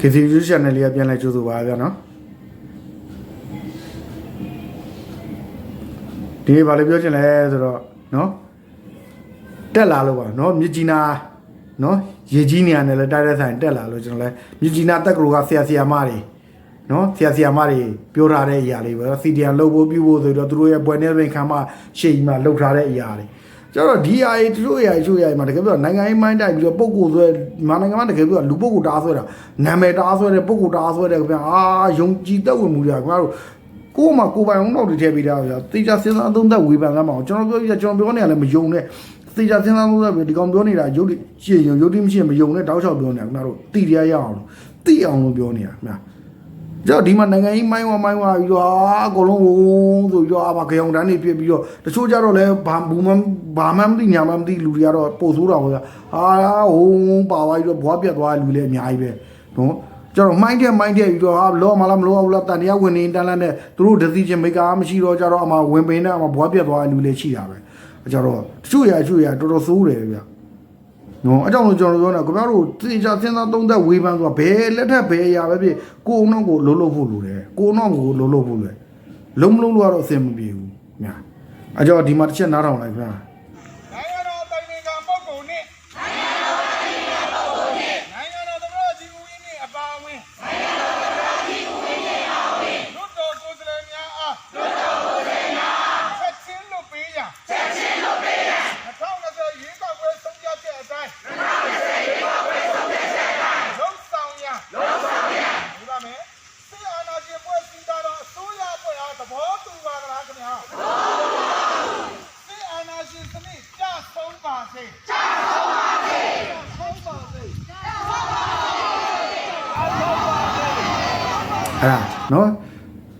KCU channel လေးကပြန်လဲကြိုးဆိုပါဗျာနော်ဒီနေ့ဗာလေပြောချင်လဲဆိုတော့နော်တက်လာလို့ပါနော်မြစ်ကြီးနာနော်ရေကြီးနေရတယ်လဲတိုက်တဲ့ဆိုင်တက်လာလို့ကျွန်တော်လဲမြစ်ကြီးနာတက်ကလူကဆရာဆရာမတွေနော်ဆရာဆရာမတွေပြောထားတဲ့အရာလေးပဲစီဒီအန်လှုပ်ဖို့ပြုဖို့ဆိုတော့သူတို့ရဲ့ပွဲနေပင်ခံမရှေ့ကြီးမှာလှုပ်ထားတဲ့အရာတွေ ကျတော့ဒီအရာတွေတို့အရာတွေတို့အရာတွေမှာတကယ်ပြောနိုင်ငံရေးမိုင်းတိုက်ပြီးတော့ပုံကိုယ်ဆွဲမြန်မာနိုင်ငံမှာတကယ်ပြောလူပုဂ္ဂိုလ်တားဆွဲတာနာမည်တားဆွဲတယ်ပုဂ္ဂိုလ်တားဆွဲတယ်ခင်ဗျာအာယုံကြည်သက်ဝင်မှုတွေကခင်ဗျားတို့ကိုယ်မှာကိုယ်ပိုင်အောင်တော့တွေထည့်ပေးတာဗျာတေချာစဉ်းစားသုံးသပ်ဝေဖန်သမ်းပါအောင်ကျွန်တော်ပြောပြကျွန်တော်ပြောနေရလဲမယုံနဲ့တေချာစဉ်းစားသုံးသပ်ပြီးဒီကောင်ပြောနေတာရုပ်တိရှင်းရုံရုပ်တိမရှိရင်မယုံနဲ့တောက်လျှောက်ပြောနေတာခင်ဗျားတို့တိရရအောင်တိအောင်လို့ပြောနေတာခင်ဗျာ ကြောက်ဒီမှာနိုင်ငံကြီးမိုင်းဝမိုင်းဝပြီးတော့အာအကုန်လုံးဝုန်းဆိုပြီးတော့အာမကြောင်တန်းနေပြစ်ပြီးတော့တချို့ကြတော့လဲဘာဘူးမဘာမှမသိညာမှမသိလူတွေကတော့ပို့ဆိုးတာပေါ့ဗျာအာဟိုးပါသွားပြီးတော့ဘွားပြတ်သွားတဲ့လူလည်းအများကြီးပဲနော်ကျတော့မိုင်းတဲ့မိုင်းတဲ့ပြီးတော့ဟာလောမလားမလောဘူးလားတန်တရားဝင်နေတန်းလန်းနဲ့သူတို့ဒသိချင်းမိကာမရှိတော့ကြတော့အမဝင်ပင်နဲ့အမဘွားပြတ်သွားတဲ့လူလည်းရှိတာပဲကျတော့တချို့ရတချို့ရတော်တော်ဆိုးတယ်ဗျာ နော်အကြောင်းလို့ကျွန်တော်ပြောနေတာခင်ဗျားတို့သေချာစဉ်းစားသုံးသပ်ဝေဖန်ဆိုတာဘယ်လက်ထက်ဘယ်အရာပဲဖြစ်ကိုယ်အောင်ကိုလုံးလုံးဖို့လိုတယ်ကိုယ်အောင်ကိုလုံးလုံးဖို့လိုတယ်လုံးမလုံးလို့ကတော့အဆင်မပြေဘူးညာအကြောင်းဒီမှာတစ်ချက်နားထောင်လိုက်ခင်ဗျာနိုင်ငံတော်တိုင်ပင်ခံပုဂ္ဂိုလ်နှင့်နိုင်ငံတော်တိုင်ပင်ခံပုဂ္ဂိုလ်နှင့်နိုင်ငံတော်သမ္မတကြီးဦးင်းနှင့်အပါအဝင်နိုင်ငံတော်သမ္မတကြီးဦးင်းနှင့်အပါအဝင်လွတ်တော်ကိုယ်စားလှယ်များအားလွတ်တော်ကိုယ်စားလှယ်များအားချက်ချင်းလွတ်ပေးရန်ချက်ချင်းလွတ်ပေးရန်2020ရွေးကောက်ပွဲဆုံးဖြတ်ချက်အတိုင်း2020ရွေးကောက်ပွဲဆုံးဖြတ်ချက်အတိုင်းလုံဆောင်ရန်လုံဆောင်ရန်ဒီပါမယ်ဆီအာနာရှင်ပွဲစီတာတော့အစိုးရအဖွဲ့အားသဘောတူပါကလားခင်ဗျာ စစ်အာဏာရှင်စနစ်ကြ ဆုံးပါစေကြဆုံးပါစေကြဆုံးပါစေအဲ့ဒါနော်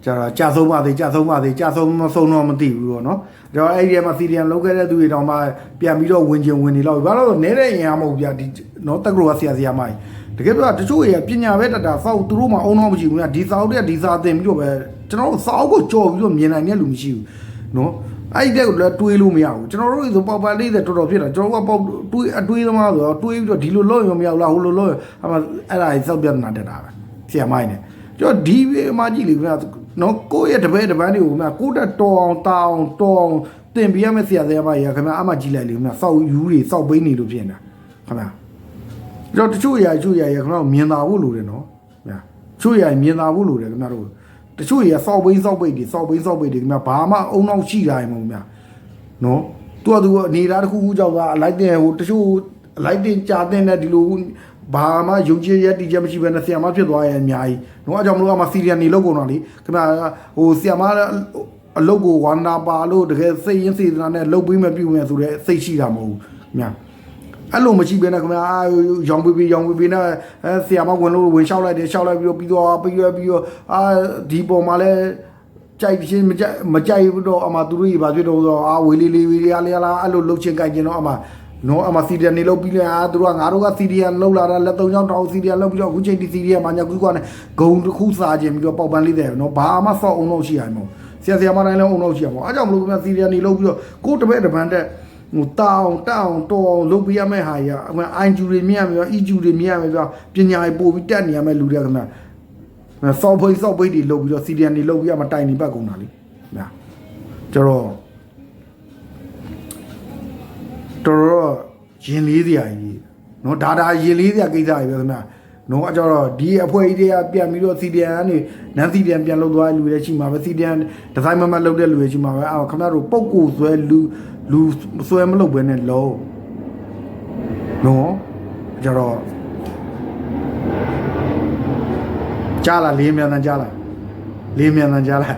ကျတော့ကြာဆုံးပါသေးကြာဆုံးပါသေးကြာဆုံးမဆုံးတော့မသိဘူးပေါ့နော်ကျွန်တော်အဲ့ဒီမှာစီရီယန်လောက်ခဲ့တဲ့သူတွေတောင်မှပြန်ပြီးတော့ဝင်ကျင်ဝင်နေတော့ဘာလို့လဲနဲတဲ့ရင်အားမဟုတ်ဗျာဒီနော်တက်ကလို့ကဆရာဆရာမကြီးတကယ်တော့တချို့တွေကပညာပဲတတ်တာစောက်သူတို့မှအုံတော့မရှိဘူးလားဒီစာအုပ်တွေကဒီစာသင်ပြီးတော့ပဲကျွန်တော်တို့စာအုပ်ကိုကြော်ပြီးတော့မြင်နိုင်တဲ့လူမရှိဘူးနော် အဲ့ဒီတက်ကိုလည်းတွေးလို့မရဘူးကျွန်တော်တို့ဆိုပေါက်ပါလေးတဲ့တော်တော်ဖြစ်တာကျွန်တော်ကပေါက်တွေးအတွေးသမားဆိုတော့တွေးပြီးတော့ဒီလိုလို့ရုံမရဘူးလားဟိုလိုလို့အမှအဲ့ဒါကြီးစောက်ပြဿနာတက်တာပဲဆရာမကြီးနဲ့ကျွန်တော်ဒီမှာကြည့်လေခင်ဗျာနော်ကိုယ့်ရဲ့တပည့်တပန်းတွေကိုခင်ဗျာကိုယ့်တက်တော်အောင်တောင်းတော်အောင်တင်ပြရမယ့်ဆရာဆရာမကြီးကခင်ဗျာအမှကြည့်လိုက်လေခင်ဗျာစောက်ယူတွေစောက်ပိန်းနေလို့ဖြစ်နေတာခင်ဗျာကျွန်တော်တချို့အရာတချို့အရာရခင်ဗျားတို့မြင်သာဖို့လိုတယ်နော်ဗျာတချို့အရာမြင်သာဖို့လိုတယ်ခင်ဗျားတို့ တချို့အရာစောက်ဘိန်းစောက်ပိတ်တွေစောက်ဘိန်းစောက်ပိတ်တွေခင်ဗျာဘာမှအုံနောက်ရှိတာမဟုတ်ဗျာနော်သူကသူအနေသားတစ်ခုခုကြောက်တာအလိုက်တဲ့ဟိုတချို့အလိုက်တင်ကြာတဲ့နဲ့ဒီလိုဘာမှယုံကြည်ရတည်ချက်မရှိဘဲနဲ့ဆီယမဖြစ်သွားရဲ့အများကြီးနော်အကြောင်းမလို့ကမှစီရီယန်နေလောက်ကုန်တော့လေခင်ဗျာဟိုဆီယမအလုတ်ကိုဝန္တာပါလို့တကယ်စိတ်ရင်းစေတနာနဲ့လုတ်ပြီးမပြုတ်မယ်ဆိုတော့စိတ်ရှိတာမဟုတ်ဘူးခင်ဗျာ အဲ့လိုမရှိဘဲနဲ့ခင်ဗျာအာရောင်ပေးပေးရောင်ပေးပေးနဲ့အဲဆီယာမဝင်လို့ဝင်လျှောက်လိုက်တယ်လျှောက်လိုက်ပြီးတော့ပြီးတော့ပြီးတော့ပြီးတော့အာဒီပေါ်မှာလဲကြိုက်ချင်းမကြိုက်မကြိုက်ဘူးတော့အမသူတို့ကြီးဘာဖြစ်တော့ဆိုတော့အာဝေးလေးလေးဝေးလေးလေးလားအဲ့လိုလှုပ်ချင်းကြိုက်ချင်းတော့အမနော်အမစီဒီယန်နေလို့ပြီးလဲအာသူတို့ကငါတို့ကစီဒီယန်လှုပ်လာတာလက်သုံးချောင်းတောင်းစီဒီယန်လှုပ်ပြီးတော့အခုချိန်ဒီစီဒီယန်မှာညာကူကွာနဲ့ဂုံတစ်ခုစားခြင်းပြီးတော့ပေါက်ပန်းလေးတယ်နော်ဘာမှဆော့အောင်လို့ရှိရမှာဆရာဆရာမတိုင်းလည်းအောင်လို့ရှိရမှာအားကြောင့်မလို့ခင်ဗျာစီဒီယန်နေလှုပ်ပြီးတော့ကိုတပည့်တပန်းတဲ့ ဟိုတောင်းတောင်းတော်အောင်လုပ်ပြရမယ့်ဟာကြီးအမှအိုင်ဂျူတွေမြင်ရမယ်အီဂျူတွေမြင်ရမယ်ပြပညာရေးပို့ပြီးတက်နေရမယ်လူတွေကခင်ဗျဆော့ဖိတ်ဆော့ဖိတ်တွေလုပ်ပြီးတော့စီဒီယန်တွေလုပ်ပြီးရမှတိုင်နေပတ်ကုန်တာလေခင်ဗျကျတော့တော်တော်ရင်လေးစရာကြီးနော်ဒါဒါရင်လေးစရာကိစ္စကြီးပဲခင်ဗျ နော်အကြောတော့ဒီအဖွဲ့ကြီးတွေကပြန်ပြီးတော့ CDN ကနေနန်း CDN ပြန်လုပ်သွားတဲ့လူတွေရှိမှာပဲ CDN ဒီဇိုင်းမမလုပ်တဲ့လူတွေရှိမှာပဲအော်ခင်ဗျားတို့ပုံကိုဆွဲလူလူဆွဲမလုပ်ဘဲနဲ့လုံးနော်အကြောတော့ကြားလားလေးမြန်တန်ကြားလားလေးမြန်တန်ကြားလား